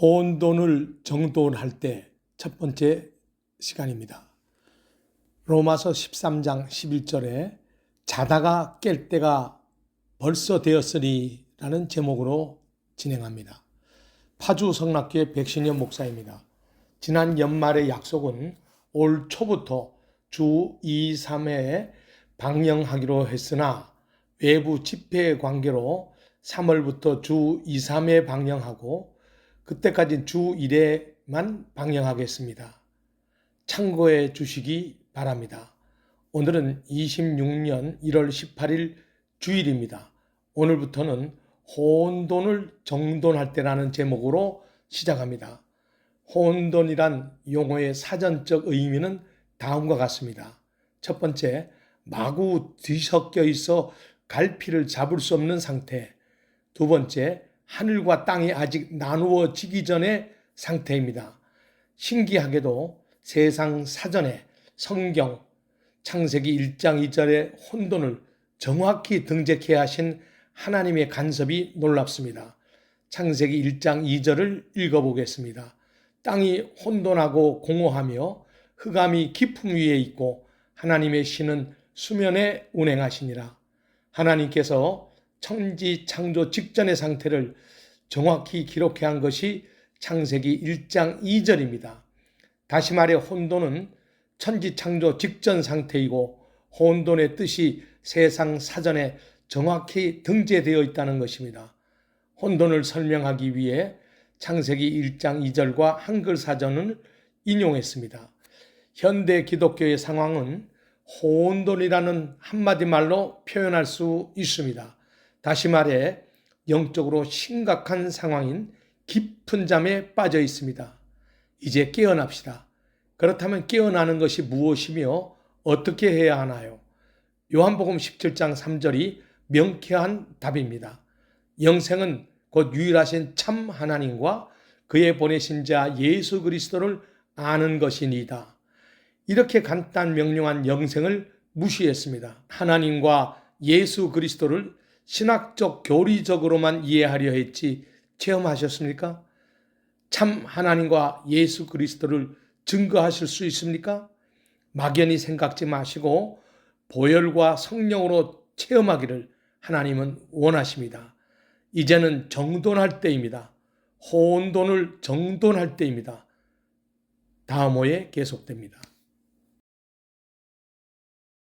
혼돈을 정돈할 때 첫 번째 시간입니다. 로마서 13장 11절에 자다가 깰 때가 벌써 되었으니 라는 제목으로 진행합니다. 파주 성락교회 백신여 목사입니다. 지난 연말의 약속은 올 초부터 주 2, 3회에 방영하기로 했으나 외부 집회 관계로 3월부터 주 2, 3회 방영하고 그때까지 주 1회만 방영하겠습니다. 참고해 주시기 바랍니다. 오늘은 26년 1월 18일 주일입니다. 오늘부터는 혼돈을 정돈할 때라는 제목으로 시작합니다. 혼돈이란 용어의 사전적 의미는 다음과 같습니다. 첫 번째, 마구 뒤섞여 있어 갈피를 잡을 수 없는 상태. 두 번째, 하늘과 땅이 아직 나누어지기 전의 상태입니다. 신기하게도 세상 사전에 성경 창세기 1장 2절의 혼돈을 정확히 등재케 하신 하나님의 간섭이 놀랍습니다. 창세기 1장 2절을 읽어보겠습니다. 땅이 혼돈하고 공허하며 흑암이 깊음 위에 있고 하나님의 신은 수면에 운행하시니라. 하나님께서 천지 창조 직전의 상태를 정확히 기록해 한 것이 창세기 1장 2절입니다. 다시 말해 혼돈은 천지 창조 직전 상태이고 혼돈의 뜻이 세상 사전에 정확히 등재되어 있다는 것입니다. 혼돈을 설명하기 위해 창세기 1장 2절과 한글 사전을 인용했습니다. 현대 기독교의 상황은 혼돈이라는 한마디 말로 표현할 수 있습니다. 다시 말해 영적으로 심각한 상황인 깊은 잠에 빠져 있습니다. 이제 깨어납시다. 그렇다면 깨어나는 것이 무엇이며 어떻게 해야 하나요? 요한복음 17장 3절이 명쾌한 답입니다. 영생은 곧 유일하신 참 하나님과 그의 보내신 자 예수 그리스도를 아는 것이니다. 이렇게 간단 명령한 영생을 무시했습니다. 하나님과 예수 그리스도를 신학적 교리적으로만 이해하려 했지 체험하셨습니까? 참 하나님과 예수 그리스도를 증거하실 수 있습니까? 막연히 생각지 마시고 보혈과 성령으로 체험하기를 하나님은 원하십니다. 이제는 정돈할 때입니다. 혼돈을 정돈할 때입니다. 다음 호에 계속됩니다.